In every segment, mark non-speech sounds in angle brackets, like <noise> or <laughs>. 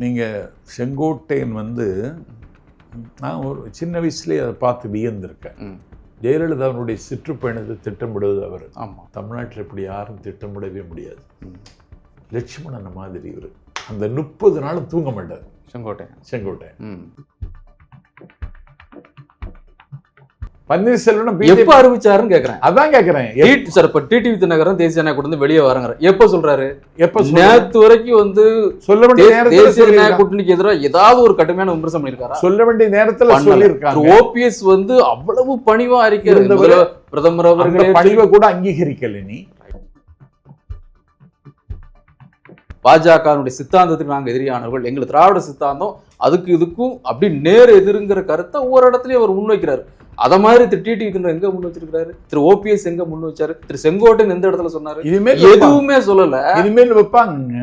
நீங்கள் செங்கோட்டையன் வந்து நான் ஒரு சின்ன வயசுலேயே அதை பார்த்து வியந்திருக்கேன். ஜெயலலிதாவுடைய சுற்றுப்பயணத்தை திட்டமிடுவது அவர். ஆமாம் தமிழ்நாட்டில் இப்படி யாரும் திட்டமிடவே முடியாது. லட்சுமணன் மாதிரி இவர். அந்த முப்பது நாளும் தூங்க மாட்டார். செங்கோட்டையன். செங்கோட்டையன். பன்னீர்செல்வம் எப்போ அறிவிச்சாருன்னு கேக்குறேன். அதான் கேட்குறேன் டி- சார் இப்ப டிடிவி தினகரன் தேசிய ஜனநாயக கூட்டணி வெளியே வரங்கிறார் எப்ப சொல்றாரு? எப்போ நேத்து வரைக்கும் வந்து சொல்ல வேண்டிய தேசிய ஜனநாயக. கூட்டணிக்கு எதிராக ஏதாவது ஒரு கடுமையான விமர்சனம் பண்ணிருக்காரா சொல்ல வேண்டிய நேரத்தில் சொல்லியிருக்காங்க. ஓபிஎஸ் வந்து அவ்வளவு பணிவா அறிக்கை பிரதமர் அவர்களே பணிவை கூட அங்கீகரிக்கல நீ. பாஜகனுடைய சித்தாந்தத்துக்கு நாங்க எதிரியானவர்கள். எங்களுக்கு திராவிட சித்தாந்தம் அதுக்கு இதுக்கும் அப்படி நேர் எதிருங்கிற கருத்தை ஒவ்வொரு இடத்துலயும் அவர் முன்வைக்கிறாரு. அத மாதிரி திரு டிடி தினகரன் எங்க முன் வச்சிருக்காரு திரு ஓபிஎஸ் எங்க முன் வச்சாரு? திரு செங்கோட்டையன் எந்த இடத்துல சொன்னாரு? இனிமேல். எதுவுமே சொல்லல. இனிமேல் வைப்பாங்க.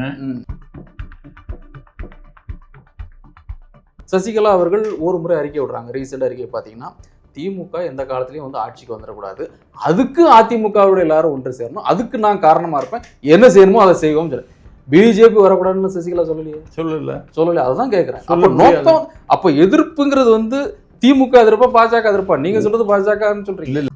சசிகலா அவர்கள் ஒரு முறை அறிக்கை விடுறாங்க. ரீசெண்ட் அறிக்கை பார்த்தீங்கன்னா திமுக எந்த காலத்துலயும் வந்து ஆட்சிக்கு வந்துடக்கூடாது. அதுக்கு அதிமுகவோட எல்லாரும் ஒன்று சேரணும். அதுக்கு நான் காரணமா இருப்பேன். என்ன செய்யணுமோ அதை செய்வோம் சொல்லு. பிஜேபி வரக்கூடாதுன்னு சசிகலா சொல்லலையே? சொல்லல. சொல்லல. அதுதான் கேட்கிறேன் அப்ப. நோக்கம் அப்ப எதிர்ப்புங்கிறது வந்து திமுக எதிர்ப்பா பாஜக எதிர்ப்பா? நீங்க சொல்றது பாஜகன்னு சொல்றீங்க.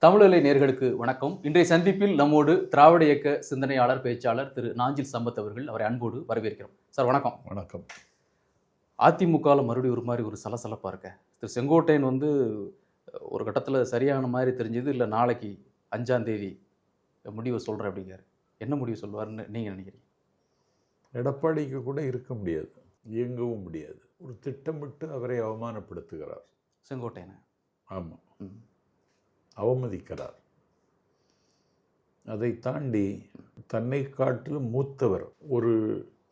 தமிழலை நேர்களுக்கு வணக்கம். இன்றைய சந்திப்பில் நம்மோடு திராவிட இயக்க சிந்தனையாளர் பேச்சாளர் திரு நாஞ்சில் சம்பத் அவர்கள் அவரை அன்போடு வரவேற்கிறோம். சார் வணக்கம். வணக்கம். அதிமுகவில் மறுபடியும் ஒரு மாதிரி ஒரு சலசலப்பாக இருக்க. திரு செங்கோட்டையன் வந்து ஒரு கட்டத்தில் சரியான மாதிரி தெரிஞ்சது இல்லை நாளைக்கு அஞ்சாம் தேதி முடிவை சொல்கிறேன் அப்படிங்கிறார். என்ன முடிவு சொல்லுவாருன்னு நீங்கள் நினைக்கிறீங்க? எடப்பாடிக்கு கூட இருக்க முடியாது இயங்கவும் முடியாது. ஒரு திட்டமிட்டு அவரை அவமானப்படுத்துகிறார். செங்கோட்டையனை. ஆமாம் ம். அவமதிக்கிறார். அதை தாண்டி தன்னை காட்டிலும் மூத்தவர் ஒரு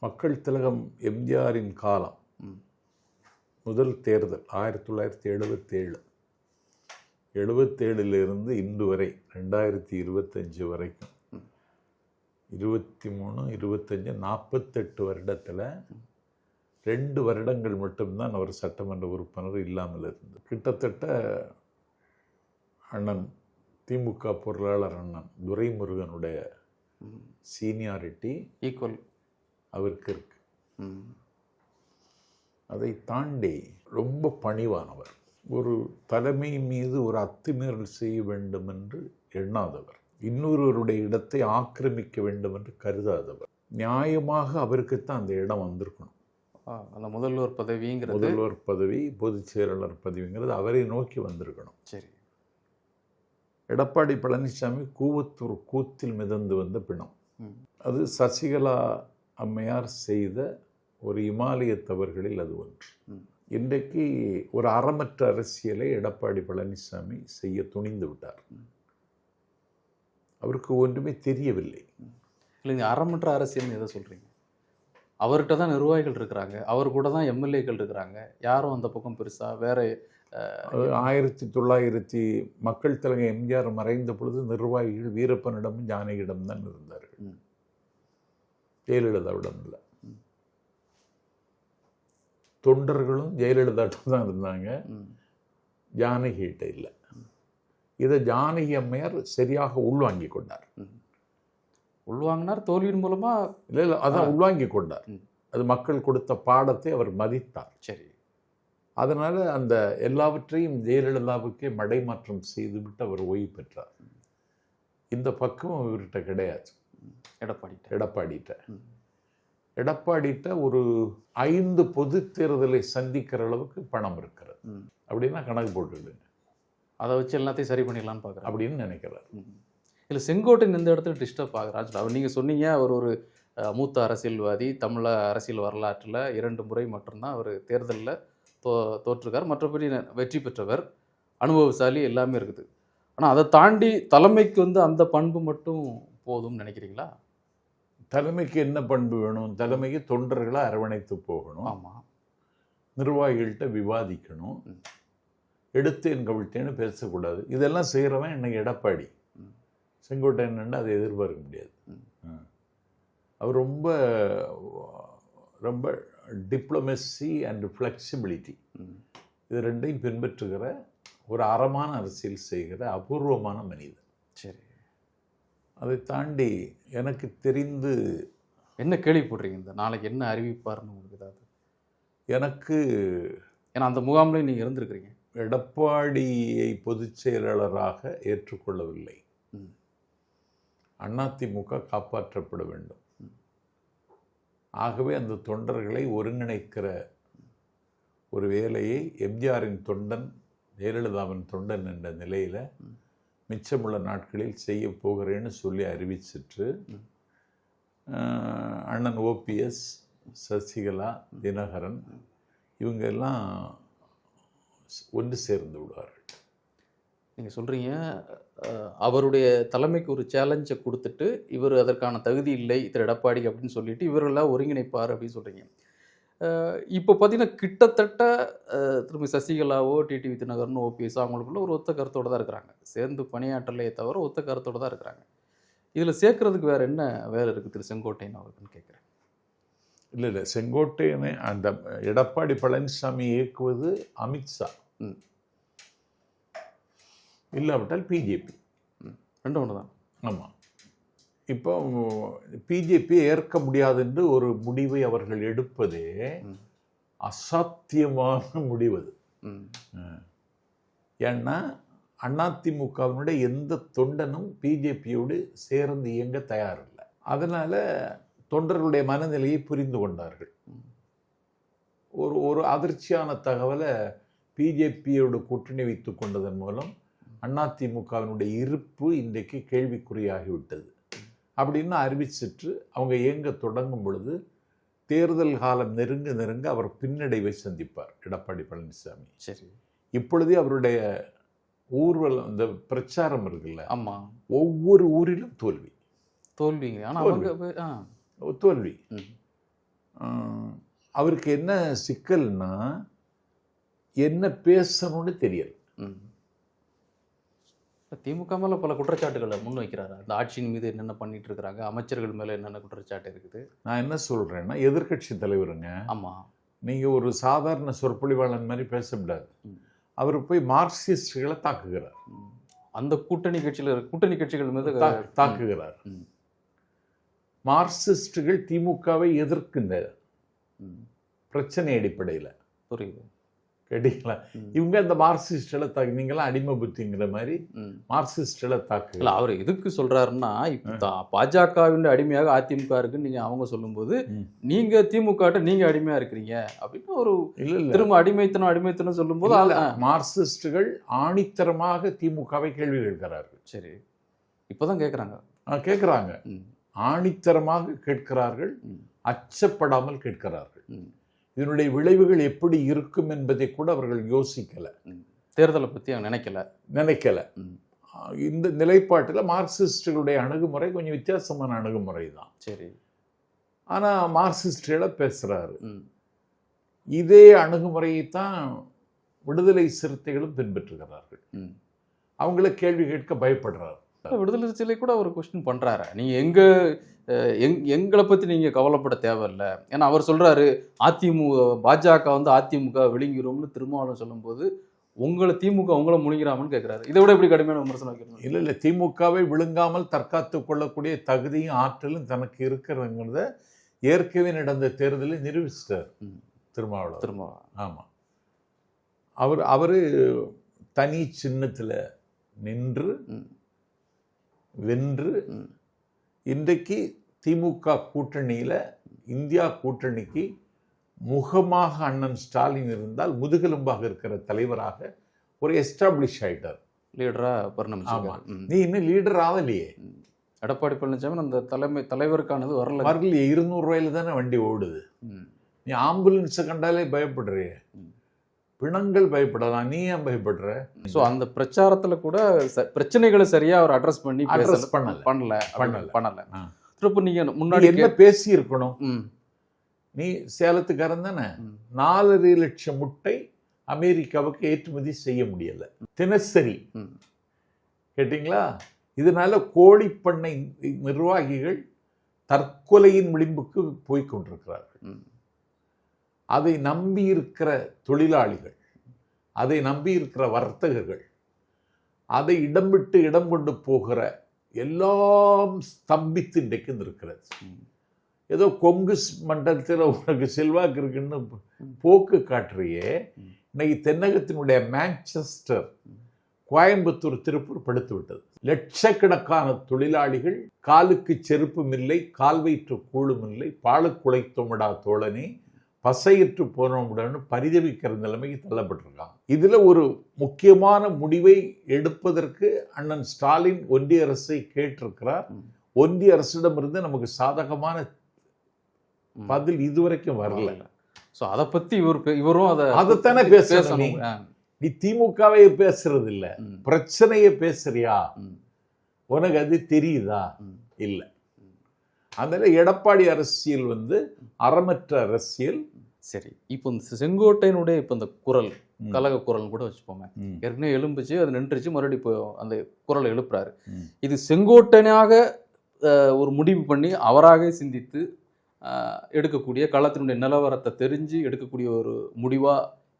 மக்கள் திலகம் எம்ஜிஆரின் காலம். முதல் தேர்தல் ஆயிரத்தி தொள்ளாயிரத்தி எழுபத்தேழு எழுபத்தேழுலேருந்து இன்று வரை ரெண்டாயிரத்தி இருபத்தஞ்சு வரைக்கும். இருபத்தி மூணு இருபத்தஞ்சு நாற்பத்தெட்டு வருடத்தில் ரெண்டு வருடங்கள் மட்டும்தான் அவர் சட்டமன்ற உறுப்பினர் இல்லாமல் இருந்தது கிட்டத்தட்ட அண்ணன் திமுக பொருளாளர் அண்ணன் துரைமுருகனுடைய. சீனியாரிட்டி ஈக்குவல் அவருக்கு இருக்கு. அதை தாண்டி ரொம்ப பணிவானவர். ஒரு தலைமை மீது ஒரு அத்துமீறல் செய்ய வேண்டும் என்று எண்ணாதவர். இன்னொருவருடைய இடத்தை ஆக்கிரமிக்க வேண்டும் என்று கருதாதவர். நியாயமாக அவருக்குத்தான் அந்த இடம் வந்திருக்கணும். அந்த முதல்வர் பதவிங்கிறது முதல்வர் பதவி பொதுச் செயலாளர் பதவிங்கிறது அவரை நோக்கி வந்திருக்கணும். சரி. எடப்பாடி பழனிசாமி கூவத்தூர் கூத்தில் மிதந்து வந்த பிணம். அது சசிகலா அம்மையார் செய்த ஒரு இமாலய தவறுகளில் அது ஒன்று. இன்றைக்கு ஒரு அறமற்ற அரசியலை எடப்பாடி பழனிசாமி செய்ய துணிந்து விட்டார். அவருக்கு ஒன்றுமே தெரியவில்லை. இல்லைங்க அறமற்ற அரசியல்னு எதை சொல்கிறீங்க அவர்கிட்ட தான் நிர்வாகிகள் இருக்கிறாங்க. அவர் கூட தான் எம்எல்ஏக்கள் இருக்கிறாங்க. யாரும் அந்த பக்கம் பெருசாக வேற ஆயிரத்தி தொள்ளாயிரத்தி மக்கள் தலைவர் எம்ஜிஆர் மறைந்த பொழுது நிர்வாகிகள் வீரப்பனிடமும் ஜானகியிடம் தான் இருந்தார்கள். ஜெயலலிதாவிடம் இல்லை. தொண்டர்களும் ஜெயலலிதாட்டம் தான் இருந்தாங்க. ஜானகிகிட்ட இல்லை. இதை ஜானகி அம்மையார் சரியாக உள்வாங்கி கொண்டார். உள்வாங்கினார் தோல்வியின் மூலமா? இல்லை இல்லை அதான் உள்வாங்கி கொண்டார். அது மக்கள் கொடுத்த பாடத்தை அவர் மதித்தார். சரி. அதனால் அந்த எல்லாவற்றையும் ஜெயலலிதாவுக்கே மடைமாற்றம் செய்துவிட்டு அவர் ஓய்வு பெற்றார். இந்த பக்கம் இவர்கிட்ட கிடையாது. எடப்பாடிட்ட. எடப்பாடிட்ட. எடப்பாடிட்ட ஒரு ஐந்து பொது தேர்தலை சந்திக்கிற அளவுக்கு பணம் இருக்கிறது. அப்படின்னா கணக்கு போட்டுடுங்க அதை வச்சு எல்லாத்தையும் சரி பண்ணிடலாம்னு பார்க்குறேன் அப்படின்னு நினைக்கிறார். இல்லை செங்கோட்டையன் இந்த இடத்துல டிஸ்டர்ப் ஆகுறாச்சு அவர் நீங்கள் சொன்னீங்க அவர் ஒரு மூத்த அரசியல்வாதி தமிழ அரசியல் வரலாற்றில் இரண்டு முறை மட்டும்தான் அவர் தேர்தலில் தோ தோற்றுருக்கார். மற்றபடி வெற்றி பெற்றவர் அனுபவசாலி எல்லாமே இருக்குது. ஆனால் அதை தாண்டி தலைமைக்கு வந்து அந்த பண்பு மட்டும் போதும்னு நினைக்கிறீங்களா? தலைமைக்கு என்ன பண்பு வேணும்? தலைமைக்கு தொண்டர்களை அரவணைத்து போகணும். ஆமாம் நிர்வாகிகள்கிட்ட விவாதிக்கணும். எடுத்தேன் கவிழ்த்தேன்னு பேசக்கூடாது. இதெல்லாம் செய்கிறவன் இன்னைக்கு எடப்பாடி. செங்கோட்டையன் அதை எதிர்பார்க்க முடியாது. அவர் ரொம்ப ரொம்ப டிப்ளமசி அண்ட் ஃப்ளெக்சிபிலிட்டி. இது ரெண்டையும் பின்பற்றுகிற ஒரு அறமான அரசியல் செய்கிற அபூர்வமான மனிதன். சரி. அதை தாண்டி எனக்கு தெரிந்து என்ன கேள்விப்படுறீங்க? இந்த நாளைக்கு என்ன அறிவிப்பார்னு உங்களுக்கு ஏதாவது? எனக்கு ஏன்னா அந்த முகாம்லையும் நீங்கள் இருந்திருக்கிறீங்க. எடப்பாடியை பொதுச் செயலாளராக ஏற்றுக்கொள்ளவில்லை. அதிமுக காப்பாற்றப்பட வேண்டும். ஆகவே அந்த தொண்டர்களை ஒருங்கிணைக்கிற ஒரு வேலையை எம்ஜிஆரின் தொண்டன் ஜெயலலிதாவின் தொண்டன் என்ற நிலையில் மிச்சமுள்ள நாட்களில் செய்ய போகிறேன்னு சொல்லி அறிவிச்சிட்டு அண்ணன் ஓபிஎஸ் சசிகலா தினகரன் இவங்கெல்லாம் ஒன்று சேர்ந்து விடுவார்கள். நீங்கள் சொல்கிறீங்க அவருடைய தலைமைக்கு ஒரு சேலஞ்சை கொடுத்துட்டு இவர் அதற்கான தகுதி இல்லை திரு எடப்பாடி அப்படின்னு சொல்லிட்டு இவரெல்லாம் ஒருங்கிணைப்பார் அப்படின்னு சொல்கிறீங்க இப்போ பார்த்தீங்கன்னா கிட்டத்தட்ட திரும்பி சசிகலாவோ டிடிவி தினகரனோ ஓபிஎஸ் அவங்களுக்குள்ள ஒரு ஒத்த கருத்தோடு தான் இருக்கிறாங்க. சேர்ந்து பணியாற்றலையே தவிர ஒத்த கருத்தோடு தான் இருக்கிறாங்க. இதில் சேர்க்கறதுக்கு வேற என்ன வேலை இருக்குது திரு செங்கோட்டையன் அவருக்குன்னு கேட்குறேன் இல்லை இல்லை. செங்கோட்டையனை அந்த எடப்பாடி பழனிசாமி இயக்குவது அமித்ஷா. ம். இல்லாவிட்டால் பிஜேபி ரெண்டு ஒன்று தான். ஆமாம் இப்போ பிஜேபி ஏற்க முடியாது என்று ஒரு முடிவை அவர்கள் எடுப்பதே. அசாத்தியமான முடிவு ஏன்னா அதிமுகவினுடைய எந்த தொண்டனும் பிஜேபியோடு சேர்ந்து இயங்க தயாரில்லை. அதனால் தொண்டர்களுடைய மனநிலையை புரிந்து கொண்டார்கள். ஒரு ஒரு அதிர்ச்சியான தகவலை பிஜேபியோடு கூட்டணி வைத்து கொண்டதன் மூலம் அதிமுகவினுடைய இருப்பு இன்றைக்கு கேள்விக்குறியாகிவிட்டது. அப்படின்னு அறிவிச்சிட்டு அவங்க இயங்க தொடங்கும் பொழுது தேர்தல் காலம் நெருங்க நெருங்க அவர் பின்னடைவை சந்திப்பார் எடப்பாடி பழனிசாமி. சரி. இப்பொழுதே அவருடைய ஊர்வலம் இந்த பிரச்சாரம் இருக்குல்ல ஆமாம் ஒவ்வொரு ஊரிலும் தோல்வி. தோல்விங்க ஆனால் தோல்வி. அவருக்கு என்ன சிக்கல்னா என்ன பேசணும்னு தெரியல. திமுக மேல பல குற்றச்சாட்டுகளை முன் வைக்கிறாரு அந்த ஆட்சியின் மீது என்னென்ன பண்ணிட்டு இருக்கிறாங்க? அமைச்சர்கள் மேல என்னென்ன குற்றச்சாட்டு இருக்குது? நான் என்ன சொல்றேன்னா எதிர்க்கட்சி தலைவருங்க. ஆமா. நீங்க ஒரு சாதாரண சொற்பொழிவாளன் மாதிரி பேச முடியாது. அவர் போய் மார்க்சிஸ்டுகளை தாக்குகிறார். அந்த கூட்டணி கட்சியில கூட்டணி கட்சிகள் மீது தாக்கு- தாக்குகிறார். மார்க்சிஸ்டுகள் திமுகவை எதிர்க்கின்ற. பிரச்சனை அடிப்படையில். புரியுது. கேட்டீங்களா. இவங்க அந்த மார்க்சிஸ்டுகளை தாக்கு நீங்களாம் அடிமை புத்திங்கிற மாதிரி ம். மார்க்சிஸ்டுகளை இல்ல அவர் எதுக்கு சொல்றாருன்னா இப்ப பாஜகவின் அடிமையாக அதிமுக இருக்குன்னு நீங்க அவங்க சொல்லும்போது ம். நீங்க திமுக நீங்க அடிமையா இருக்கிறீங்க அப்படின்னு ஒரு இல்ல இல்ல திரும்ப அடிமைத்தனம் அடிமைத்தனம் சொல்லும்போது மார்க்சிஸ்டுகள் ஆணித்தரமாக திமுகவை கேள்வி கேட்கிறார்கள் சரி இப்பதான் கேக்குறாங்க ஆ, கேட்கிறாங்க ம். ஆணித்தரமாக கேட்கிறார்கள். அச்சப்படாமல் கேட்கிறார்கள். இதனுடைய விளைவுகள் எப்படி இருக்கும் என்பதை கூட அவர்கள் யோசிக்கல. தேர்தலை பத்தி அவங்க நினைக்கல. நினைக்கல. இந்த நிலைப்பாட்டில் மார்க்சிஸ்டுகளுடைய அணுகுமுறை கொஞ்சம் வித்தியாசமான அணுகுமுறை தான். சரி. ஆனால் மார்க்சிஸ்டுகளை பேசுகிறாரு. இதே அணுகுமுறையை தான் விடுதலை சிறுத்தைகளும் பின்பற்றுகிறார்கள். அவங்கள கேள்வி கேட்க பயப்படுறாரு. விடுதலை சிலை கூட அவர் கொஸ்டின் பண்றாரு. நீங்க எங்க அஹ், எங் எங்களை பத்தி நீங்க கவலைப்பட தேவையில்ல. ஏன்னா அவர் சொல்றாரு அதிமுக பாஜக வந்து அதிமுக விழுங்கிரும்னு திருமாவளவன் சொல்லும்போது உங்களை திமுக உங்களை முழுங்கிறாமன்னு கேட்கிறாரு இதை விட எப்படி கடுமையான விமர்சனம் வைக்கணும் இல்லை இல்லை திமுகவை விழுங்காமல் தற்காத்து கொள்ளக்கூடிய தகுதியும் ஆற்றலும் தனக்கு இருக்கிறதுங்கிறத ஏற்கனவே நடந்த தேர்தலில் நிரூபிச்சிட்டார். திருமாவளவன். திரும்ப ஆமாம் அவர் அவர் தனி சின்னத்தில் நின்று. வென்று. இன்றைக்கு திமுக கூட்டணியில் இந்தியா கூட்டணிக்கு முகமாக அண்ணன் ஸ்டாலின் இருந்தால் முதுகெலும்பாக இருக்கிற தலைவராக ஒரு எஸ்டாப்ளிஷ் ஆயிட்டார் லீடரா ஆமா. பரிணமிச்சிருக்காரு ம். நீ இன்னும் லீடர் ஆகலையே எடப்பாடி பழனிசாமி அந்த தலைமை தலைவருக்கானது வரல வரலையே இருநூறு ரூபாயில தானே வண்டி ஓடுது. நீ ஆம்புலன்ஸை கண்டாலே பயப்படுறிய. பிணங்கள் பயப்படலாம் நீ ஏன் பயப்படுற ஸோ அந்த பிரச்சாரத்துல கூட பிரச்சனைகளை சரியா அவர் அட்ரஸ் பண்ணி பேசல பண்ணல. பண்ணல பண்ணல. பண்ணல ஆ. திரும்ப நீங்க நீ முன்னாடி என்ன பேசி இருக்கணும் ம். நீ சேலத்துக்காரன் தானே. நாலரை லட்சம் முட்டை அமெரிக்காவுக்கு ஏற்றுமதி செய்ய முடியல தினசரி. கேட்டிங்களா இதனால கோழி பண்ணை நிர்வாகிகள் தற்கொலையின் விளிம்புக்கு போய்க் கொண்டிருக்கிறார்கள் ம். அதை நம்பியிருக்கிற தொழிலாளிகள் அதை நம்பியிருக்கிற வர்த்தகர்கள் அதை இடம் விட்டு இடம் கொண்டு போகிற எல்லாம் ஸ்தம்பித்து இன்றைக்கு இருக்கிறது ஏதோ கொங்கு மண்டலத்தில் உனக்கு செல்வாக்கு இருக்குன்னு போக்கு காட்டுறியே. இன்னைக்கு தென்னகத்தினுடைய மான்செஸ்டர் கோயம்புத்தூர் திருப்பூர் படுத்து விட்டது. லட்சக்கணக்கான தொழிலாளிகள் காலுக்கு செருப்பும் இல்லை கால் வயிற்று கூழும் இல்லை பாலுக்குலைத்தோமடா தோழனே. பசையற்று போனோம்னு பரிதவிக்கிற நிலைமைக்கு தள்ளப்பட்டிருக்காங்க இதுல ஒரு முக்கியமான முடிவை எடுப்பதற்கு அண்ணன் ஸ்டாலின் ஒன்றிய அரசை கேட்டிருக்கிறார். ஒன்றிய அரசிடமிருந்து நமக்கு சாதகமான. பதில் இதுவரைக்கும் வரல ஸோ அதை பத்தி இவர் இவரும் அதை அதைத்தானே பேசணும் நீ. திமுகவே பேசுறது இல்ல. பிரச்சனையை பேசுறியா. உனக்கு அது தெரியுதா. இல்ல அதனால எடப்பாடி அரசியல் வந்து அறமற்ற அரசியல் சரி இப்போ இந்த செங்கோட்டையனுடைய இப்போ இந்த குரல். கலக குரல் கூட வச்சுப்போமே. ஏற்கனவே எழும்புச்சு அது நின்றுச்சு மறுபடியும் இப்போ அந்த குரலை எழுப்புறாரு. இது செங்கோட்டனாக அஹ், ஒரு முடிவு பண்ணி அவராக சிந்தித்து எடுக்கக்கூடிய களத்தினுடைய நிலவரத்தை தெரிஞ்சு எடுக்கக்கூடிய ஒரு முடிவா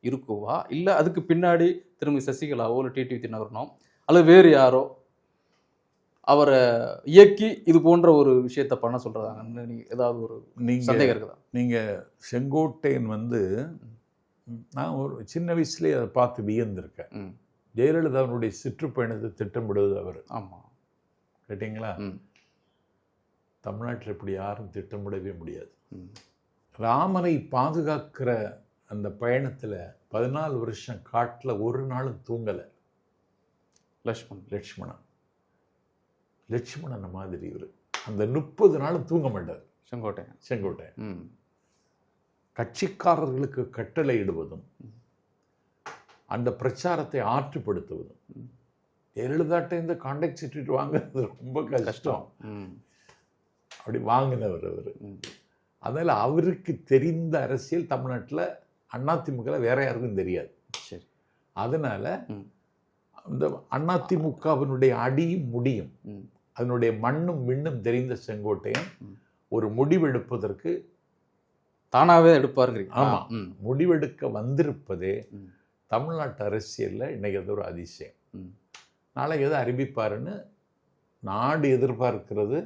இருக்குவா இல்லை அதுக்கு பின்னாடி திரும்பி சசிகலாவோ இல்லை டிடிவி தினகரனோ அல்லது வேறு யாரோ அவரை இயக்கி இது போன்ற ஒரு விஷயத்த பண்ண சொல்றதாங்கன்னு நீ ஏதாவது ஒரு நீங்க சந்தேகம் இருக்குதா? நீங்க செங்கோட்டையன் வந்து நான் ஒரு சின்ன வயசுலயே அதை பார்த்து வியந்திருக்கேன். ஜெயலலிதாவுடைய சுற்றுப்பயணத்தை திட்டமிடுவது அவர். ஆமா. கேட்டிங்களா? தமிழ்நாட்டில் இப்படி யாரும் திட்டமிடவே முடியாது. ராமனை பாதுகாக்கிற அந்த பயணத்தில் பதினாலு வருஷம் காட்டில் ஒரு நாளும் தூங்கலை. லக்ஷ்மண் லட்சுமணன். லட்சுமணன் மாதிரி இவர். அந்த முப்பது நாளும் தூங்க மாட்டார். செங்கோட்டை ம். கட்சிக்காரர்களுக்கு கட்டளையிடுவதும் அந்த பிரச்சாரத்தை ஆற்றுப்படுத்துவதும். ஜெயலலிதாட்ட இந்த கான்டாக்ட் சீட்டு வாங்குறது ரொம்ப கஷ்டம். அப்படி வாங்கினவர் அவர். அதனால் அவருக்கு தெரிந்த அரசியல் தமிழ்நாட்டில் அதிமுக வேற யாருக்கும் தெரியாது. சரி. அதனால ம். இந்த அதிமுகவினுடைய அடியும் முடியும். அதனுடைய மண்ணும் விண்ணும் தெரிந்த செங்கோட்டையன். ஒரு முடிவெடுப்பதற்கு தானாவே எடுப்பாருங்கிறீங்க ஆமா. ம் முடிவெடுக்க வந்திருப்பதே. தமிழ்நாட்டு அரசியலில் இன்னைக்கு அது ஒரு அதிசயம். நாளைக்கு எதை அறிவிப்பாருன்னு நாடு எதிர்பார்க்கிறது.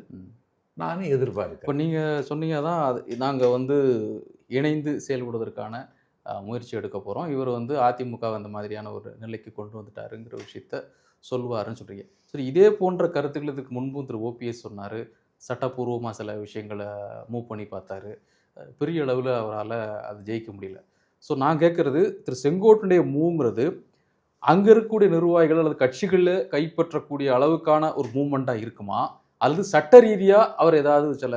நானும் இப்போ எதிர்பார்க்கிறேன் நீங்கள் சொன்னீங்க தான் அது நாங்கள் வந்து இணைந்து செயல்படுவதற்கான முயற்சி எடுக்க போகிறோம் இவர் வந்து அதிமுக அந்த மாதிரியான ஒரு நிலைக்கு கொண்டு வந்துட்டாருங்கிற விஷயத்த சொல்லுவாருன்னு சொல்கிறீங்க சரி இதே போன்ற கருத்துக்கள் இதுக்கு முன்பும் திரு ஓபிஎஸ் சொன்னார். சட்டப்பூர்வமாக சில விஷயங்களை மூவ் பண்ணி பார்த்தாரு. பெரிய அளவில் அவரால் அது ஜெயிக்க முடியல. ஸோ நான் கேட்குறது திரு செங்கோட்டனுடைய மூவ்ங்கிறது அங்கே இருக்கக்கூடிய நிர்வாகிகள் அல்லது கட்சிகளில் கைப்பற்றக்கூடிய அளவுக்கான ஒரு மூவ்மெண்ட்டாக இருக்குமா? அல்லது சட்ட ரீதியாக அவர் ஏதாவது சில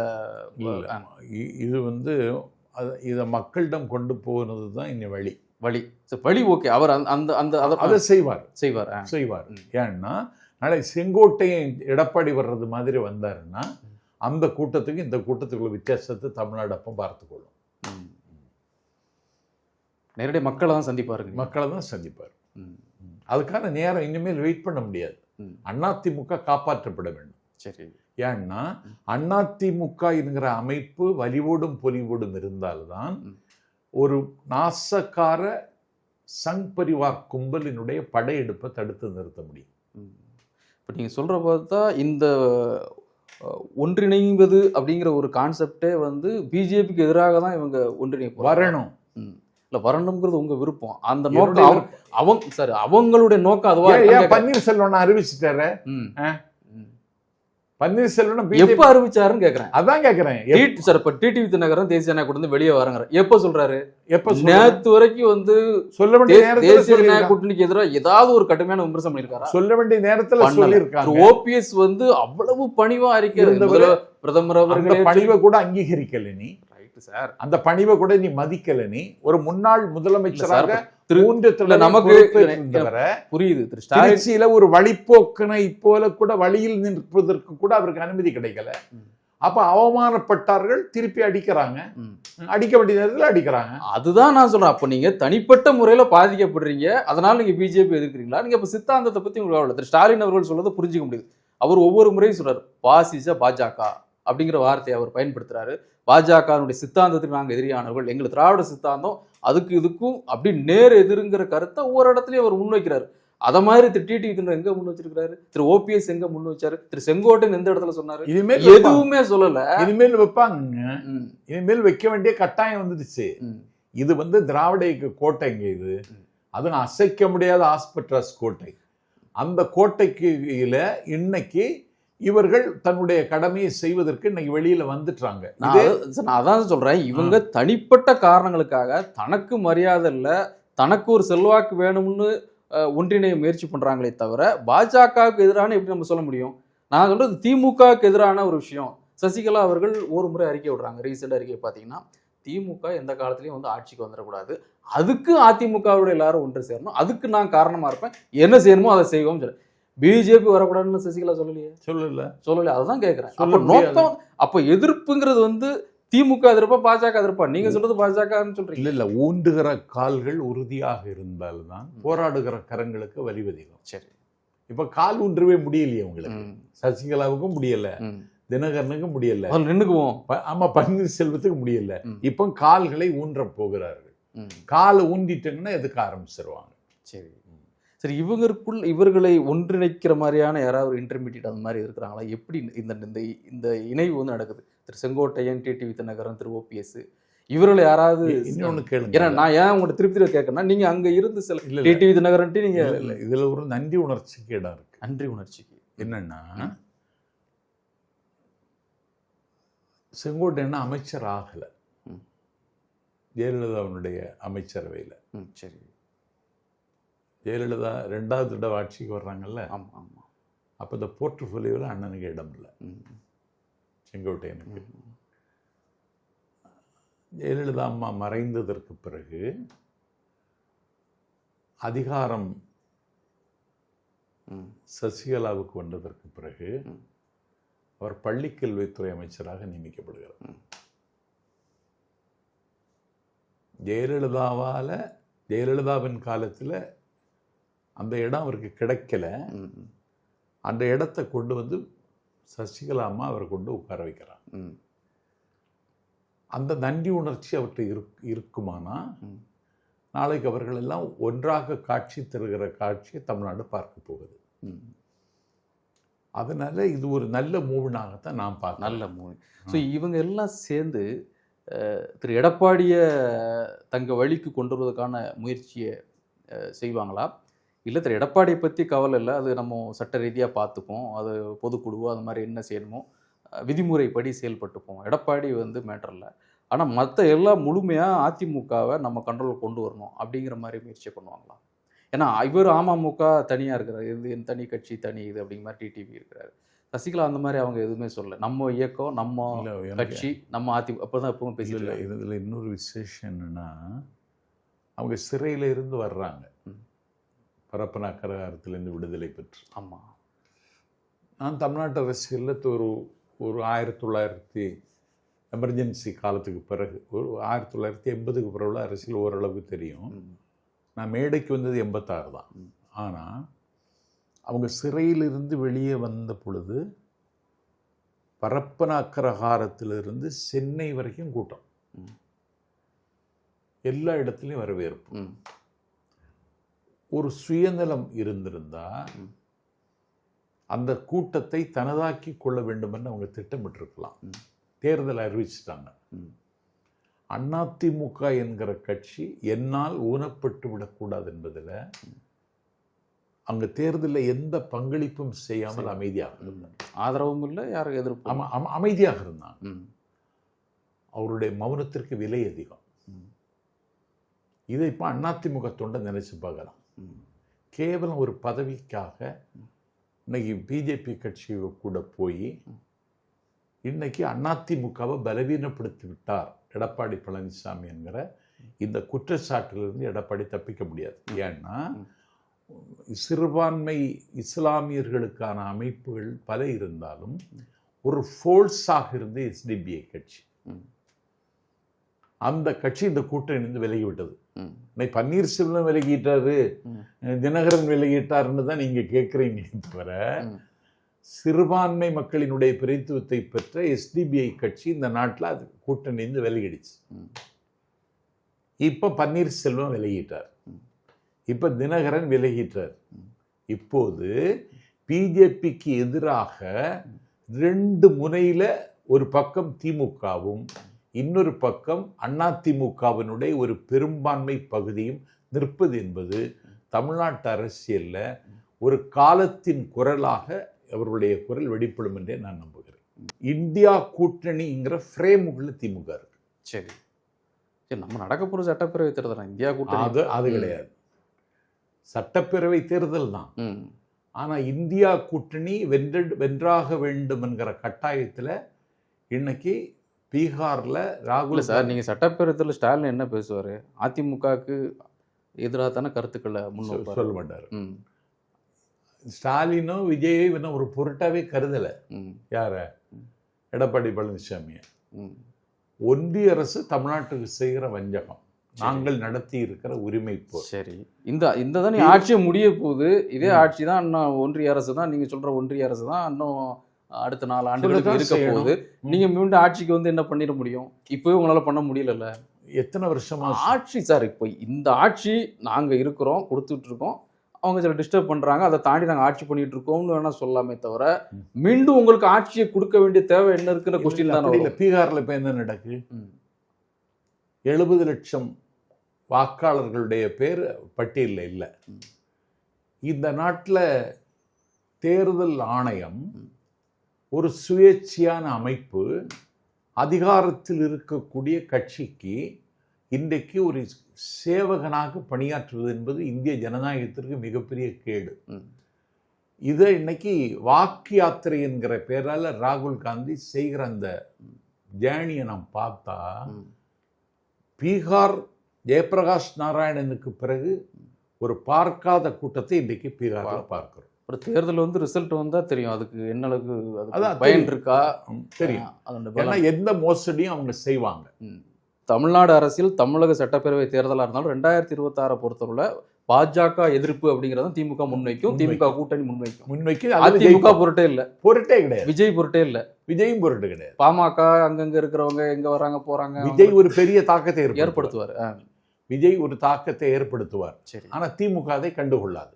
இது வந்து அது இதை மக்களிடம் கொண்டு போகிறது தான் இனி வழி. வழி. வழி ஓகே அவர் அந்த அந்த அதை செய்வார். செய்வார். செய்வார். ஏன்னா நாளை செங்கோட்டையன் எடப்பாடி வர்றது மாதிரி வந்தாருன்னா அந்த கூட்டத்துக்கு இந்த கூட்டத்துக்குள்ள வித்தியாசத்தை தமிழ்நாடு அப்போ பார்த்துக்கொள்ளும் ம். நேரடியாக மக்களை தான் சந்திப்பாருங்க மக்களை தான் சந்திப்பார். அதுக்கான நேரம் இனிமேல் வெயிட் பண்ண முடியாது. அதிமுக காப்பாற்றப்பட வேண்டும். சரி. ஏன்னா அதிமுக என்கிற அமைப்பு வலிவோடும் பொலிவோடும் இருந்தால்தான். ஒரு நாசக்கார சங் பரிவார் கும்பலினுடைய படையெடுப்பை தடுத்து நிறுத்த முடியும் இப்போ நீங்கள் சொல்கிற பார்த்தா இந்த ஒன்றிணைவது அப்படிங்கிற ஒரு கான்செப்டே வந்து பிஜேபிக்கு எதிராக தான் இவங்க போறாங்க. வரணும் இல்லை வரணுங்கிறது உங்க விருப்பம் அந்த நோக்கம் அவங்க- சார் அவங்களுடைய நோக்கம் அதுவா. பன்னீர்செல்வம் அறிவிச்சிட்டாரு ம். ஆ? ம். பன்னீர்செல்வம் எப்ப அறிவிச்சாருன்னு கேக்குறேன். அதான் கேக்குறேன். சார் இப்ப டிடிவி தினகரன் தேசிய ஜனநாயக கூட்டணி வெளியே வரங்க எப்ப சொல்றாரு? எப்ப? நேத்து வரைக்கும் வந்து சொல்ல வேண்டிய தேசிய ஜனநாயக. கூட்டணிக்கு எதிராக ஏதாவது ஒரு கட்டியமான விமர்சனம் பண்ணிருக்காரா சொல்ல வேண்டிய நேரத்துல சொல்லியிருக்காங்க. ஓபிஎஸ் வந்து அவ்வளவு பணிவா முதல்வர் பிரதமர் அவர்களே பணிவை கூட அங்கீகரிக்கல நீ. ரைட் சார் அந்த பணிவை கூட நீ மதிக்கல நீ. ஒரு முன்னாள் முதலமைச்சராக மூன்று நமக்கு- புரியுது திரு திருச்சியில ஒரு வழிப்போக்கனை போல கூட வழியில் நிற்பதற்கு கூட அவருக்கு அனுமதி கிடைக்கல. அப்ப அவமானப்பட்டார்கள் திருப்பி அடிக்கிறாங்க. அடிக்க வேண்டிய நேரத்துல அடிக்கிறாங்க. அதுதான் நான் சொல்றேன். அப்ப நீங்க தனிப்பட்ட முறையில பாதிக்கப்படுறீங்க. அதனால நீங்க பிஜேபி எதிர்க்கிறீங்களா? நீங்க இப்ப சித்தாந்தத்தை பத்தி உங்களுக்கு. திரு ஸ்டாலின் அவர்கள் சொல்றதை புரிஞ்சுக்க முடியுது. அவர் ஒவ்வொரு முறையும் சொல்றாரு பாசிச பாஜக அப்படிங்கிற வார்த்தையை அவர் பயன்படுத்துறாரு. பாஜகவினுடைய சித்தாந்தத்துக்கு நாங்கள் எதிரியானவர்கள். எங்கள் திராவிட சித்தாந்தம் அதுக்கு இதுக்கும் அப்படி நேர் எதிருங்கிற கருத்தை ஒவ்வொரு இடத்துலயும் அவர் முன்வைக்கிறாரு. அத மாதிரி திரு டிடி விதினர் எங்க முன் வச்சிருக்காரு திரு ஓபிஎஸ் எங்க முன் வச்சாரு? திரு செங்கோட்டன் எந்த இடத்துல சொன்னாரு? இனிமேல். எதுவுமே சொல்லல. இனிமேல் வைப்பாங்க. இனிமேல் வைக்க வேண்டிய கட்டாயம் வந்துடுச்சு. இது வந்து திராவிட கோட்டைங்க இது. அதுவும் அசைக்க முடியாத ஆஸ்பெட்ராஸ் கோட்டை. அந்த கோட்டைக்கு இன்னைக்கு இவர்கள் தன்னுடைய கடமையை செய்வதற்கு இன்னைக்கு வெளியில வந்துட்டாங்க. நான் அதான் சொல்றேன். இவங்க தனிப்பட்ட காரணங்களுக்காக தனக்கு மரியாதை இல்ல தனக்கு ஒரு செல்வாக்கு வேணும்னு ஒன்றிணைய முயற்சி பண்றாங்களே தவிர பாஜகவுக்கு எதிரான எப்படி நம்ம சொல்ல முடியும்? நான் சொல்றது திமுகவுக்கு எதிரான ஒரு விஷயம். சசிகலா அவர்கள் ஒரு முறை அறிக்கை விடுறாங்க. ரீசெண்ட் அறிக்கை பார்த்தீங்கன்னா திமுக எந்த காலத்துலயும் வந்து ஆட்சிக்கு வந்துடக்கூடாது. அதுக்கு அதிமுகவோட எல்லாரும் ஒன்று சேரணும். அதுக்கு நான் காரணமா இருப்பேன். என்ன செய்யணுமோ அதை செய்வோம் சொல்லு. பிஜேபி வரக்கூடாதுன்னு சசிகலா சொல்லலையே? சொல்லல. சொல்லல அதுதான் கேக்குறேன். சொல்ல அப்ப. நோக்கம் அப்ப எதிர்ப்புங்கிறது வந்து திமுக எதிர்ப்பா பாஜக எதிர்ப்பா? நீங்க சொல்றது பாஜகன்னு சொல்றீங்க. இல்ல இல்ல. ஊண்டுகிற கால்கள் உறுதியாக இருந்தால்தான் போராடுகிற கரங்களுக்கு வலிவதிகம் சரி. இப்ப கால் ஊன்றவே முடியலையே உங்களுக்கு? சசிகலாவுக்கும் முடியல. தினகரனுக்கும் முடியல. நின்னுக்குவோம். ஆமா பன்னீர்செல்வத்துக்கு முடியல. இப்போ கால்களை ஊன்ற போகிறார்கள். காலை ஊண்டிட்டாங்கன்னா எதுக்கு ஆரம்பிச்சிருவாங்க? சரி. சரி இவங்களுக்குள் இவர்களை ஒன்றிணைக்கிற மாதிரியான யாராவது ஒரு இன்டர்மீடியட் அந்த மாதிரி இருக்கிறாங்களா? எப்படி இந்த இந்த இந்த இணைவு வந்து நடக்குது? திரு செங்கோட்டையன் டிடிவி தினகரன் திரு ஓபிஎஸ் இவர்களை யாராவது இன்னொன்னு ஏன்னா கேளுங்க. நான் ஏன் உங்கள்ட்ட திருப்தியில கேட்கறேன்னா நீங்க அங்க இருந்து சில இல்ல டிடிவி தினகரன்ட்டு நீங்க இல்ல, இதுல ஒரு நன்றி உணர்ச்சிக்கு இடம் இருக்கு. நன்றி உணர்ச்சிக்கு. என்னன்னா செங்கோட்டையன் அமைச்சர் ஆகல. ஜெயலலிதாவினுடைய அமைச்சரவையில. சரி. ஜெயலலிதா ரெண்டாவது தடவை ஆட்சிக்கு வர்றாங்கல்ல? ஆமா ஆமா. அப்ப இந்த போர்ட்ஃபோலியோவில் அண்ணனுக்கு இடம் இல்லை. செங்கோட்டையனுக்கு. ஜெயலலிதா அம்மா மறைந்ததற்கு பிறகு அதிகாரம் சசிகலாவுக்கு வந்ததற்கு பிறகு. அவர் பள்ளிக்கல்வித்துறை அமைச்சராக நியமிக்கப்படுகிறார். ஜெயலலிதாவால ஜெயலலிதாவின் காலத்தில் அந்த இடம் அவருக்கு கிடைக்கல. அந்த இடத்தை கொண்டு வந்து சசிகலா அம்மா அவரை கொண்டு உட்கார வைக்கிறார். அந்த நன்றி உணர்ச்சி அவர்கிட்ட இருக் இருக்குமானா. நாளைக்கு அவர்கள் எல்லாம் ஒன்றாக காட்சி தருகிற காட்சியை தமிழ்நாடு பார்க்க போகுது. அதனால இது ஒரு நல்ல மூவினாகத்தான் நான் பார்க்கிறேன். நல்ல மூவி. ஸோ இவங்க எல்லாம் சேர்ந்து திரு எடப்பாடியை தங்க வழிக்கு கொண்டு வருவதற்கான முயற்சியை செய்வாங்களா? இல்லை திரு எடப்பாடியை பற்றி கவலை இல்லை. அது நம்ம சட்ட ரீதியாக பார்த்துப்போம் அது பொதுக்குழுவோ அது மாதிரி என்ன செய்யணுமோ விதிமுறைப்படி செயல்பட்டுப்போம். எடப்பாடி வந்து மேட்டர் இல்லை. ஆனால் மற்ற எல்லாம் முழுமையாக அதிமுகவை நம்ம கண்ட்ரோல் கொண்டு வரணும் அப்படிங்கிற மாதிரி முயற்சி பண்ணுவாங்களா ஏன்னா இவர் அமமுக தனியாக இருக்கிறார். இது என் தனி கட்சி தனி இது அப்படிங்கிற மாதிரி டிடிவி இருக்கிறாரு. சசிகலா அந்த மாதிரி அவங்க எதுவுமே சொல்லல. நம்ம இயக்கம் நம்ம கட்சி நம்ம அதி அப்பதான் எப்பவும் இல்ல, பேசிட்டு இல்ல, இருக்காங்க. இதுல இன்னொரு விசேஷம் என்னன்னா அவங்க சிறையில இருந்து வர்றாங்க. பரப்பன அக்கரகாரத்திலேருந்து விடுதலை பெற்று. ஆமா. நான் தமிழ்நாட்டு அரசியலில் ஒரு ஒரு ஆயிரத்தி தொள்ளாயிரத்தி எமர்ஜென்சி காலத்துக்கு பிறகு ஒரு ஆயிரத்தி தொள்ளாயிரத்தி எண்பதுக்கு பிறகு அரசியல் ஓரளவுக்கு தெரியும். நான் மேடைக்கு வந்தது எண்பத்தாறு தான். ஆனால் அவங்க சிறையிலிருந்து வெளியே வந்த பொழுது பரப்பன அக்கரகாரத்திலிருந்து சென்னை வரைக்கும் கூட்டம். எல்லா இடத்துலையும் வரவேற்பு. ஒரு சுயநலம் இருந்திருந்தா ம். அந்த கூட்டத்தை தனதாக்கி கொள்ள வேண்டும் என்று அவங்க திட்டமிட்டிருக்கலாம். தேர்தல் அறிவிச்சிட்டாங்க. அதிமுக என்கிற கட்சி என்னால் ஊனப்பட்டு விடக்கூடாது என்பதில் அங்க தேர்தலில் எந்த பங்களிப்பும் செய்யாமல் அமைதியாக இருந்தாங்க. ஆதரவும் இல்லை யாரும் எதிர்ப்பு அமைதியாக இருந்தாங்க. அவருடைய மௌனத்திற்கு விலை அதிகம். இதை இப்போ அதிமுக தொண்டை நினைச்சு பார்க்கலாம் கேவலம் ஒரு பதவிக்காக இன்னைக்கு பிஜேபி கட்சி கூட போய் இன்னைக்கு அதிமுகவை பலவீனப்படுத்தி விட்டார் எடப்பாடி பழனிசாமி என்கிற இந்த குற்றச்சாட்டிலிருந்து எடப்பாடி தப்பிக்க முடியாது. ஏன்னா சிறுபான்மை இஸ்லாமியர்களுக்கான அமைப்புகள் பல இருந்தாலும் ஒரு ஃபோல்ஸாக இருந்த எஸ்டிபிஐ கட்சி. அந்த கட்சி இந்த கூட்டணி இருந்து விலகிவிட்டது. இன்னைக்கு பன்னீர்செல்வம் விலகிட்டாரு. தினகரன் விலகிட்டாருன்னு தான் நீங்க கேட்குறீங்க தவிர. சிறுபான்மை மக்களினுடைய பிரதித்துவத்தை பெற்ற எஸ்டிபிஐ கட்சி இந்த நாட்டில் அது கூட்டணிந்து விலகிடுச்சு. இப்போ பன்னீர்செல்வம் விலகிட்டார். இப்போ தினகரன் விலகிட்டார். இப்போது பிஜேபிக்கு எதிராக ரெண்டு முனையில ஒரு பக்கம் திமுகவும் இன்னொரு பக்கம் அதிமுகவினுடைய ஒரு பெரும்பான்மை பகுதியும் நிற்பது என்பது தமிழ்நாட்டு அரசியல்ல ஒரு காலத்தின் குரலாக அவர்களுடைய குரல் வெளிப்படும் என்றே நான் நம்புகிறேன். இந்தியா கூட்டணிங்கிற ஃப்ரேமுக்குள்ள திமுக இருக்கு. சரி. சரி நம்ம நடக்க போகிற சட்டப்பேரவை தேர்தல்? இந்தியா கூட்டணி? அது அது. கிடையாது. சட்டப்பேரவை தேர்தல் தான். ம். ஆனா இந்தியா கூட்டணி வென்று வென்றாக வேண்டும் என்கிற கட்டாயத்துல இன்னைக்கு பீகார்ல ராகுல் சார் நீங்கள் சட்டப்பேரத்தில் ஸ்டாலின் என்ன பேசுவார்? அதிமுகவுக்கு எதிராக தானே கருத்துக்களை முன்வைப்பார் சொல்ல மாட்டார். ஸ்டாலினும் விஜயை இன்னும் ஒரு பொருட்டாவே கருதல. யார? எடப்பாடி பழனிசாமியை ஒன்றிய அரசு தமிழ்நாட்டுக்கு செய்கிற வஞ்சகம். நாங்கள் நடத்தி இருக்கிற உரிமை போர் சரி. இந்த இந்த தான் ஆட்சி முடிய போகுது. இதே ஆட்சி தான் இன்னும் ஒன்றிய அரசு தான். நீங்கள் சொல்கிற ஒன்றிய அரசு தான் இன்னும் அடுத்த நாலு ஆண்டுகளுக்கு இருக்க. போகுது நீங்கள் மீண்டும் ஆட்சிக்கு வந்து என்ன பண்ணிட முடியும் இப்போவே உங்களால் பண்ண முடியலல்ல எத்தனை வருஷமா ஆட்சி சார் இப்போ இந்த ஆட்சி நாங்கள் இருக்கிறோம் கொடுத்துட்டு இருக்கோம் அவங்க சில டிஸ்டர்ப் பண்ணுறாங்க அதை தாண்டி நாங்கள் ஆட்சி பண்ணிட்டு இருக்கோம்னு வேணா சொல்லாமே தவிர. மீண்டும் உங்களுக்கு ஆட்சியை கொடுக்க வேண்டிய தேவை என்ன இருக்குன்ற கொஸ்டின் தானே இல்ல. பீகார்ல இப்ப என்ன நடக்கு. எழுபது லட்சம் வாக்காளர்களுடைய பேர் பட்டியலில் இல்லை. இந்த நாட்டில் தேர்தல் ஆணையம். ஒரு சுயேட்சையான அமைப்பு அதிகாரத்தில் இருக்கக்கூடிய கட்சிக்கு இன்றைக்கு ஒரு சேவகனாக பணியாற்றுவது என்பது இந்திய ஜனநாயகத்திற்கு மிகப்பெரிய கேடு. இதை இன்னைக்கு வாக்கு யாத்திரை என்கிற பேரால ராகுல் காந்தி செய்கிற அந்த ஜேர்னியை நாம் பார்த்தா. பீகார் ஜெயபிரகாஷ் நாராயணனுக்கு பிறகு ஒரு பார்க்காத கூட்டத்தை இன்றைக்கு பீகாரில் பார்க்கிறோம் ஒரு தேர்தல் வந்து ரிசல்ட் வந்தா தெரியும். அதுக்கு என்ன அளவுக்கு அதான் பயன். இருக்கா? தெரியும். ஏன்னா. எந்த மோசடியும் அவங்க செய்வாங்க. தமிழ்நாடு அரசியல் தமிழக சட்டப்பேரவை தேர்தலாக இருந்தாலும் ரெண்டாயிரத்தி இருபத்தாறை பொறுத்தவரை பாஜக எதிர்ப்பு அப்படிங்கறத திமுக முன்வைக்கும். திமுக கூட்டணி முன்வைக்கும். முன்வைக்கு அதுல அதிமுக. பொருட்டே இல்ல. பொருட்டே கிடையாது. விஜய் பொருட்டே இல்ல. விஜயும் பொருட்டு கிடையாது. பாமக அங்கங்க இருக்கிறவங்க எங்க வராங்க போறாங்க விஜய் ஒரு பெரிய தாக்கத்தை ஏற்படுத்துவார். விஜய் ஒரு தாக்கத்தை ஏற்படுத்துவார். சரி. ஆனா திமுக அதை கண்டுகொள்ளாது.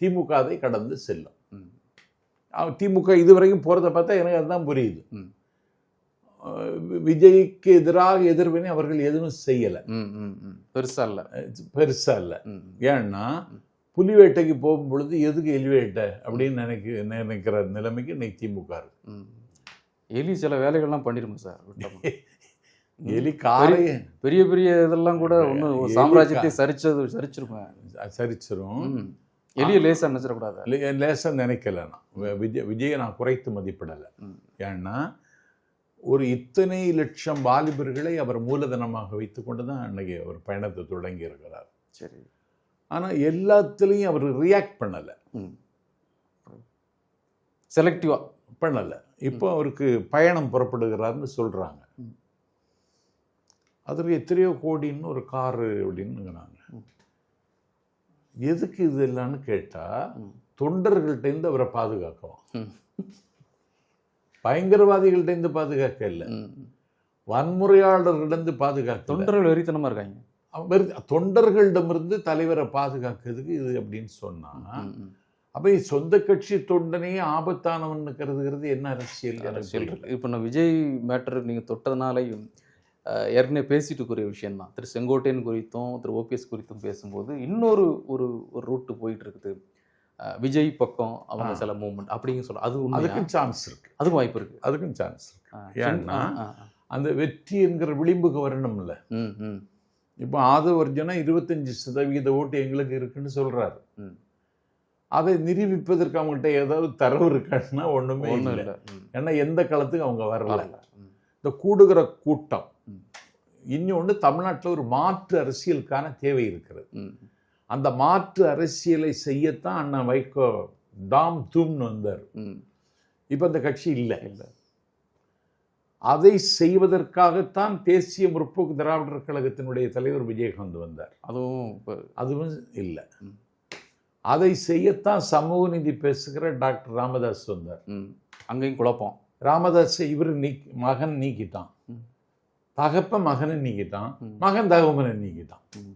திமுக அதை கடந்து செல்லும். திமுக இதுவரைக்கும் போறதை பார்த்தா எனக்கு அதுதான் புரியுது. விஜய்க்கு எதிராக எதிர்வினை அவர்கள் எதுவும் செய்யல. ம், ம், ம். பெருசா இல்ல. பெருசா இல்ல. ஏன்னா புலி வேட்டைக்கு போகும் பொழுது எதுக்கு எலி வேட்டை அப்படின்னு நினைக்க நினைக்கிற நிலைமைக்கு இன்னைக்கு திமுக இருக்கு. ம். எலி சில வேலைகள்லாம் பண்ணிருமா சார். <laughs> எலி காரைய பெரிய பெரிய இதெல்லாம் கூட ஒன்றும் சாம்ராஜ்யத்தை சரிச்சது சரிச்சிருப்பேன் சரிச்சிரும். ம். எலியை லேசா நினைச்சிடக்கூடாது லே- லேசா நினைக்கல நான். விஜய் விஜயை நான் குறைத்து மதிப்பிடலை. ஏன்னா ஒரு இத்தனை லட்சம் வாலிபர்களை அவர் மூலதனமாக வைத்துக்கொண்டு தான் அன்னைக்கு அவர் பயணத்தை தொடங்கி இருக்கிறார். சரி. ஆனால் எல்லாத்துலேயும் அவர் ரியாக்ட் பண்ணலை. ம். செலக்டிவா பண்ணலை. இப்போ அவருக்கு பயணம் புறப்படுகிறார்னு சொல்கிறாங்க. அதில் எத்தனையோ கோடின்னு ஒரு காரு அப்படின்னுங்கிறாங்க. எதுக்கு இது இல்லைன்னு கேட்டால். தொண்டர்கள்ட்டேருந்து அவரை பாதுகாக்கும் ம். பயங்கரவாதிகள்ட்டேருந்து பாதுகாக்க இல்லை. வன்முறையாளர்களிடந்து பாதுகாக்க தொண்டர்கள் வெறித்தனமா இருக்காங்க தொண்டர்களிடமிருந்து தலைவரை பாதுகாக்கிறதுக்கு இது அப்படின்னு சொன்னா ம், ம். அப்ப சொந்த கட்சி தொண்டனே ஆபத்தானவன் கருதுகிறது என்ன அரசியல் அரசியல் இப்போ நான் விஜய் மேட்டர் நீங்கள் தொட்டதுனாலையும் ஏற்கனவே பேசிட்டு கூறிய விஷயம் தான் திரு செங்கோட்டையன் குறித்தும் திரு ஓபிஎஸ் குறித்தும் பேசும்போது இன்னொரு ஒரு ஒரு ரூட்டு போயிட்டு இருக்குது விஜய் பக்கம் அவங்க. சில மூமெண்ட் அப்படிங்க சொல்ல அது அதுக்கும் சான்ஸ் இருக்கு. அதுக்கு வாய்ப்பு இருக்கு. அதுக்கும் சான்ஸ் இருக்கு. ஏன்னா? அந்த வெற்றி என்கிற விளிம்புக்கு வரணும்ல இப்போ ஆதவர்ஜனா இருபத்தஞ்சு சதவீத ஓட்டு எங்களுக்கு இருக்குன்னு சொல்றாரு. அதை நிரூபிப்பதற்கு அவங்ககிட்ட ஏதாவது தரவு இருக்கான்னா ஒண்ணுமே ஒன்றும் இல்லை. ஏன்னா எந்த காலத்துக்கு அவங்க வரல. இந்த கூடுகிற கூட்டம். இன்னொன்று தமிழ்நாட்டில் ஒரு மாற்று அரசியலுக்கான தேவை இருக்கிறது. அந்த மாற்று அரசியலை செய்யத்தான் அண்ணா வைகோ டாம் தூம்னு வந்தார். இப்போ அந்த கட்சி இல்லை. இல்லை. அதை செய்வதற்காகத்தான் தேசிய முற்போக்கு திராவிடர் கழகத்தினுடைய தலைவர் விஜயகாந்த் வந்தார். அதுவும் அதுவும் இல்லை. அதை செய்யத்தான் சமூக நீதி பேசுகிற டாக்டர் ராமதாஸ் வந்தார். அங்கேயும் குழப்பம். ராமதாஸ் இவர் நீ மகன் நீக்கிட்டான். தகப்ப மகனை நீக்கிட்டான். மகன் தகப்பனை நீக்கிட்டான்.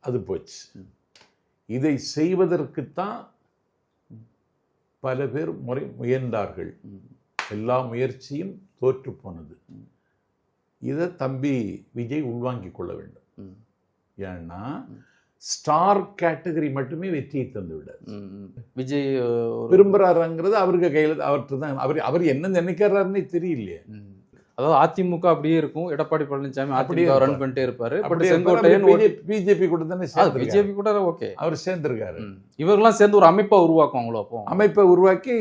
அது போச்சு. இதை செய்வதற்குத்தான் பல பேர் முறை முயன்றார்கள். எல்லா முயற்சியும் தோற்று போனது. இதை தம்பி விஜய் உள்வாங்கிக் கொள்ள வேண்டும். ஏன்னா. ஸ்டார் கேட்டகரி மட்டுமே வெற்றியை தந்து விடாது ம், ம். விஜய் விரும்புறாருங்கிறது அவருக்கு கையில் அவர்கிட்ட தான் அவர் அவர் என்ன நினைக்கிறாருன்னே தெரியலையே. அதாவது அதிமுக அப்படியே இருக்கும் எடப்பாடி பழனிசாமி அப்படியே ரன். பண்ணிட்டே இருப்பாரு பட் செங்கோட்டையன் பிஜேபி கூட தானே. பிஜேபி கூட ஓகே அவர் சேர்ந்திருக்காரு இவர்கள்லாம் சேர்ந்து ஒரு அமைப்பா உருவாக்குவாங்களோ அப்போ அமைப்பை உருவாக்கி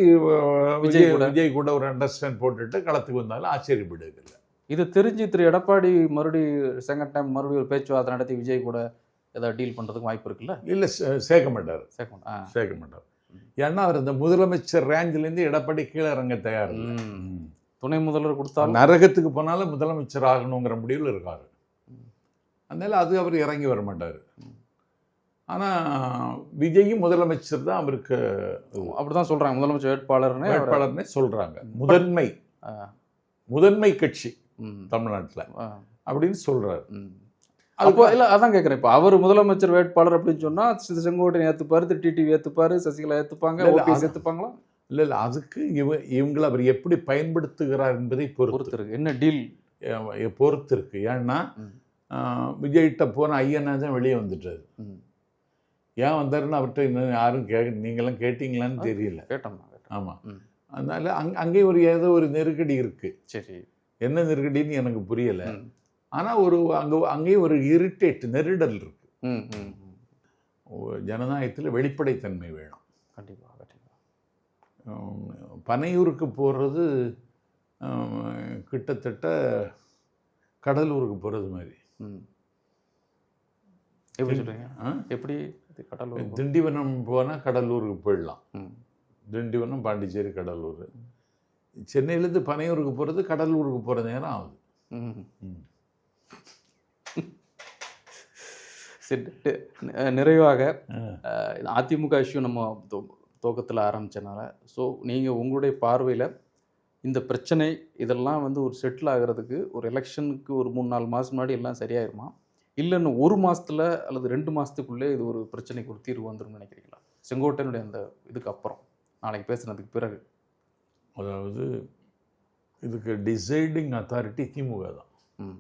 விஜய் விஜய் கூட. ஒரு அண்டர்ஸ்டாண்ட் போட்டுட்டு களத்துக்கு வந்தாலும் ஆச்சரியப்படுவதில்லை இது தெரிஞ்சு திரு எடப்பாடி மறுபடியும் செகண்ட் டைம் மறுபடியும் ஒரு பேச்சுவார்த்தை நடத்தி விஜய் கூட ஏதாவது டீல் பண்றதுக்கு வாய்ப்பு இருக்குல்ல? இல்லை சேர்க்க மாட்டார். செகண்ட் ஆ. சேர்க்க மாட்டார். ஏன்னா அவர் இந்த முதலமைச்சர் ரேஞ்சிலேருந்து எடப்பாடி கீழே இறங்க தயார். துணை முதல்வர் கொடுத்தாலும் நரகத்துக்கு போனாலும் முதலமைச்சர் ஆகணுங்கிற முடிவில் இருக்காரு. அதனால அது அவர் இறங்கி வர மாட்டார். ஆனால் விஜயும் முதலமைச்சர் தான் அவருக்கு அப்படிதான் சொல்றாங்க. முதலமைச்சர் வேட்பாளர்னு வேட்பாளர்னே சொல்றாங்க. முதன்மை. முதன்மை கட்சி தமிழ்நாட்டில் அப்படின்னு. அது அப்போ இல்ல அதான் கேக்குறேன். இப்போ அவர் முதலமைச்சர் வேட்பாளர் அப்படின்னு சொன்னா திரு செங்கோட்டையன் ஏத்துப்பாரு திரு டிடிவி ஏத்துப்பாரு சசிகலா இல்ல, ஓபிஎஸ் ஏத்துப்பாங்களா? இல்லை இல்லை அதுக்கு இவ இவங்களை அவர் எப்படி பயன்படுத்துகிறார் என்பதை பொறுத்து. இருக்கு என்ன டீல் பொறுத்து இருக்கு ஏன்னா விஜய்கிட்ட போன ஐயனா தான் வெளியே வந்துட்டாரு. ஏன் வந்தாருன்னு அவர்கிட்ட இன்னும் யாரும் கே நீங்களாம் கேட்டீங்களான்னு தெரியல. கேட்டோம் ஆமாம். அதனால அங் அங்கேயும் ஒரு ஏதோ ஒரு நெருக்கடி இருக்கு. சரி. என்ன நெருக்கடின்னு எனக்கு புரியல. ஆனால் ஒரு அங்கே அங்கேயும் ஒரு இரிட்டேட் நெருடல் இருக்கு. ம், ம், ம். ஜனநாயகத்தில் வெளிப்படைத்தன்மை வேணும். கண்டிப்பா கண்டிப்பா. உம், பனையூருக்கு போகிறது கிட்டத்தட்ட கடலூருக்கு போகிறது மாதிரி. ம். எப்படி சொல்றீங்க? ஆ? எப்படி கடலூர் திண்டிவனம் போனால் கடலூருக்கு போயிடலாம். திண்டிவனம் பாண்டிச்சேரி கடலூர். சென்னையிலேருந்து பனையூருக்கு போகிறது கடலூருக்கு போகிற நேரம் ஆகுது ம். ம். சரி டி- நி- நிறைவாக அதிமுக இஷ்யூ நம்ம துவக்கத்தில் ஆரம்பிச்சனால. ஸோ நீங்கள் உங்களுடைய பார்வையில் இந்த பிரச்சனை இதெல்லாம் வந்து ஒரு செட்டில் ஆகிறதுக்கு ஒரு எலெக்ஷனுக்கு ஒரு மூணு நாலு மாதம் முன்னாடி எல்லாம் சரியாயிருமா? இல்லை இன்னும் ஒரு மாசத்துல அல்லது ரெண்டு மாதத்துக்குள்ளே இது ஒரு பிரச்சனைக்கு ஒரு தீர்வு வந்துரும்னு நினைக்கிறீங்களா? செங்கோட்டையனுடைய அந்த இதுக்கு அப்புறம் நாளைக்கு பேசுனதுக்கு பிறகு. அதாவது இதுக்கு டிசைடிங் அத்தாரிட்டி திமுக தான். ம்.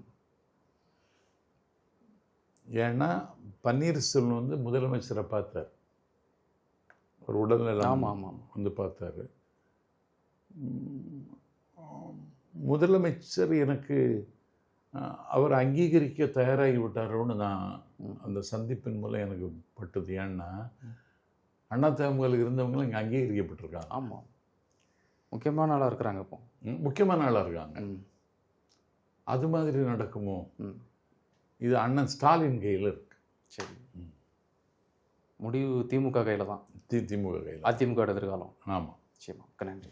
ஏன்னா பன்னீர்செல்வம் வந்து முதலமைச்சரை பார்த்தார். ஒரு உடல்நலம் ஆமாம் ஆமாம் வந்து பார்த்தாரு. முதலமைச்சர் எனக்கு அவர் அங்கீகரிக்க தயாராகி விட்டாரோன்னு நான். அந்த சந்திப்பின் மூலம் எனக்கு பட்டது. ஏன்னா அண்ணா தேமுகவில் இருந்தவங்களும் இங்கே அங்கீகரிக்கப்பட்டிருக்காங்க. ஆமாம் முக்கியமான ஆளாக இருக்கிறாங்க இப்போ. ம், முக்கியமான ஆளாக இருக்காங்க. அது மாதிரி நடக்குமோ? இது அண்ணன் ஸ்டாலின் கையில் இருக்கு. சரி. முடிவு திமுக கையில் தான். தி திமுக கையில். அதிமுக எதிர்காலம் ஆமாம் நிச்சயமா நன்றி.